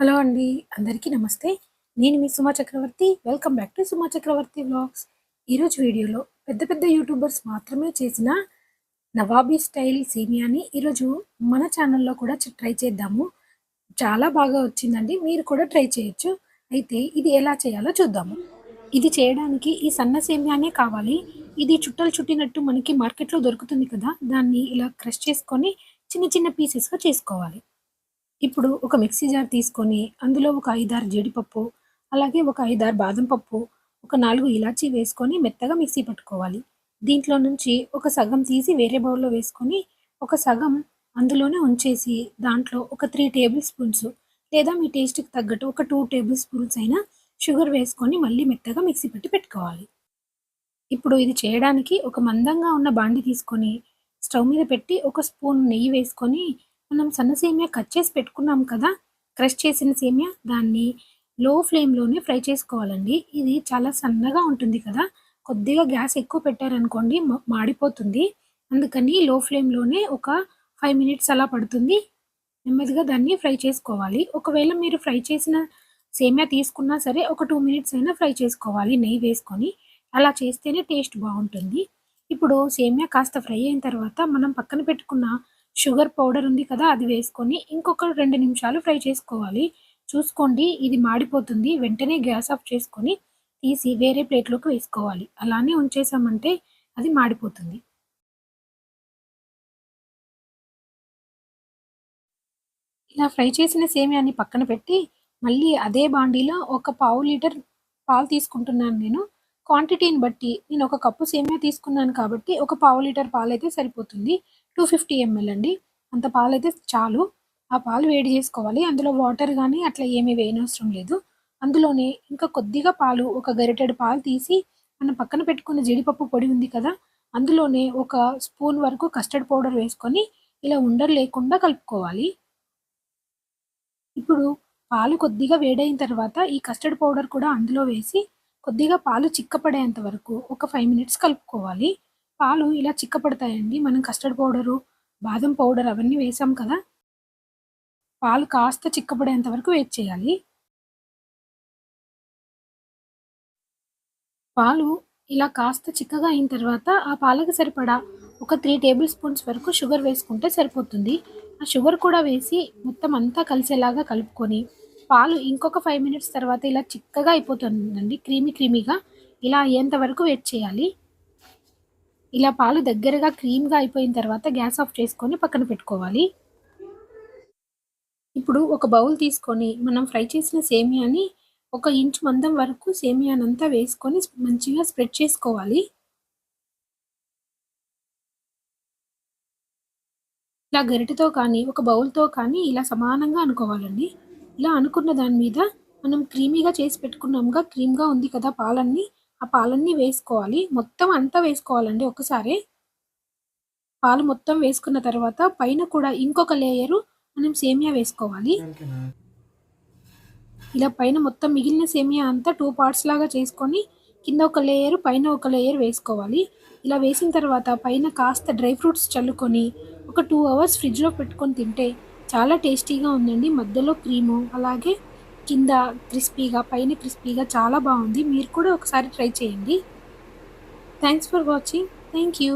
Hello అండి అందరికీ నమస్తే. నేను మీ Suma Chakravarthi. Welcome back to Suma Chakravarthi vlogs. ఈరోజు వీడియోలో పెద్ద పెద్ద యూట్యూబర్స్ మాత్రమే చేసిన నవాబీ స్టైల్ సేమియాని ఈరోజు మన ఛానల్లో కూడా ట్రై చేద్దాము. చాలా బాగా వచ్చిందండి మీరు కూడా ట్రై చేయొచ్చు. అయితే ఇది ఎలా చేయాలో చూద్దాము. ఇది చేయడానికి ఈ సన్న సేమియానే కావాలి. ఇది చుట్టలు చుట్టినట్టు మనకి మార్కెట్లో దొరుకుతుంది కదా దాన్ని ఇలా క్రష్ చేసుకొని చిన్న చిన్న పీసెస్గా చేసుకోవాలి. ఇప్పుడు ఒక మిక్సీ జార్ తీసుకొని అందులో ఒక ఐదారు జీడిపప్పు అలాగే ఒక ఐదారు బాదం పప్పు ఒక నాలుగు ఇలాచీ వేసుకొని మెత్తగా మిక్సీ పట్టుకోవాలి. దీంట్లో నుంచి ఒక సగం తీసి వేరే బౌల్లో వేసుకొని ఒక సగం అందులోనే ఉంచేసి దాంట్లో ఒక త్రీ టేబుల్ స్పూన్స్ లేదా మీ టేస్ట్కి తగ్గట్టు ఒక టూ టేబుల్ స్పూన్స్ అయినా షుగర్ వేసుకొని మళ్ళీ మెత్తగా మిక్సీ పెట్టి పెట్టుకోవాలి. ఇప్పుడు ఇది చేయడానికి ఒక మందంగా ఉన్న బాండి తీసుకొని స్టవ్ మీద పెట్టి ఒక స్పూన్ నెయ్యి వేసుకొని మనం సన్న సేమియా కట్ చేసి పెట్టుకున్నాం కదా క్రష్ చేసిన సేమియా దాన్ని లో ఫ్లేమ్లోనే ఫ్రై చేసుకోవాలండి. ఇది చాలా సన్నగా ఉంటుంది కదా కొద్దిగా గ్యాస్ ఎక్కువ పెట్టారనుకోండి మాడిపోతుంది. అందుకని లో ఫ్లేమ్లోనే ఒక ఫైవ్ మినిట్స్ అలా పడుతుంది. నెమ్మదిగా దాన్ని ఫ్రై చేసుకోవాలి. ఒకవేళ మీరు ఫ్రై చేసిన సేమియా తీసుకున్నా సరే ఒక టూ మినిట్స్ అయినా ఫ్రై చేసుకోవాలి నెయ్యి వేసుకొని. అలా చేస్తేనే టేస్ట్ బాగుంటుంది. ఇప్పుడు సేమియా కాస్త ఫ్రై అయిన తర్వాత మనం పక్కన పెట్టుకున్న షుగర్ పౌడర్ ఉంది కదా అది వేసుకొని ఇంకొక రెండు నిమిషాలు ఫ్రై చేసుకోవాలి. చూసుకోండి ఇది మాడిపోతుంది. వెంటనే గ్యాస్ ఆఫ్ చేసుకొని తీసి వేరే ప్లేట్లోకి వేసుకోవాలి. అలానే ఉంచేసామంటే అది మాడిపోతుంది. ఇలా ఫ్రై చేసిన సేమియాని పక్కన పెట్టి మళ్ళీ అదే బాండీలో ఒక పావు లీటర్ పాలు తీసుకుంటున్నాను నేను. క్వాంటిటీని బట్టి నేను ఒక కప్పు సేమియా తీసుకున్నాను కాబట్టి ఒక పావు లీటర్ పాలు అయితే సరిపోతుంది. టూ ఫిఫ్టీ ఎంఎల్ అండి. అంత పాలు అయితే చాలు. ఆ పాలు వేడి చేసుకోవాలి. అందులో వాటర్ కానీ అట్లా ఏమీ వేయనవసరం లేదు. అందులోనే ఇంకా కొద్దిగా పాలు ఒక గరిటెడు పాలు తీసి మనం పక్కన పెట్టుకున్న జీడిపప్పు పొడి ఉంది కదా అందులోనే ఒక స్పూన్ వరకు కస్టర్డ్ పౌడర్ వేసుకొని ఇలా ఉండలు లేకుండా కలుపుకోవాలి. ఇప్పుడు పాలు కొద్దిగా వేడైన తర్వాత ఈ కస్టర్డ్ పౌడర్ కూడా అందులో వేసి కొద్దిగా పాలు చిక్కపడేంత వరకు ఒక ఫైవ్ మినిట్స్ కలుపుకోవాలి. పాలు ఇలా చిక్కపడతాయండి. మనం కస్టర్డ్ పౌడరు బాదం పౌడర్ అవన్నీ వేసాం కదా. పాలు కాస్త చిక్కపడేంత వరకు వెయిట్ చేయాలి. పాలు ఇలా కాస్త చిక్కగా అయిన తర్వాత ఆ పాలకు సరిపడా ఒక త్రీ టేబుల్ స్పూన్స్ వరకు షుగర్ వేసుకుంటే సరిపోతుంది. ఆ షుగర్ కూడా వేసి మొత్తం అంతా కలిసేలాగా కలుపుకొని పాలు ఇంకొక ఫైవ్ మినిట్స్ తర్వాత ఇలా చిక్కగా అయిపోతుందండి. క్రీమీ క్రీమీగా ఇలా అయ్యేంత వరకు వెయిట్ చేయాలి. ఇలా పాలు దగ్గరగా క్రీమ్గా అయిపోయిన తర్వాత గ్యాస్ ఆఫ్ చేసుకొని పక్కన పెట్టుకోవాలి. ఇప్పుడు ఒక బౌల్ తీసుకొని మనం ఫ్రై చేసిన సేమియాని ఒక ఇంచు మందం వరకు సేమియానంతా వేసుకొని మంచిగా స్ప్రెడ్ చేసుకోవాలి. ఇలా గరిటతో కానీ ఒక బౌల్తో కానీ ఇలా సమానంగా అనుకోవాలండి. ఇలా అనుకున్న దాని మీద మనం క్రీమీగా చేసి పెట్టుకున్నాముగా క్రీమ్గా ఉంది కదా పాలన్నీ ఆ పాలన్నీ వేసుకోవాలి. మొత్తం అంతా వేసుకోవాలండి ఒకసారి. పాలు మొత్తం వేసుకున్న తర్వాత పైన కూడా ఇంకొక లేయరు మనం సేమియా వేసుకోవాలి. ఇలా పైన మొత్తం మిగిలిన సేమియా అంతా టూ పార్ట్స్ లాగా చేసుకొని కింద ఒక లేయర్ పైన ఒక లేయర్ వేసుకోవాలి. ఇలా వేసిన తర్వాత పైన కాస్త డ్రై ఫ్రూట్స్ చల్లుకొని ఒక టూ అవర్స్ ఫ్రిడ్జ్లో పెట్టుకొని తింటే చాలా టేస్టీగా ఉందండి. మధ్యలో క్రీము అలాగే కింద క్రిస్పీగా పైన క్రిస్పీగా చాలా బాగుంది. మీరు కూడా ఒకసారి ట్రై చేయండి. Thanks for watching thank you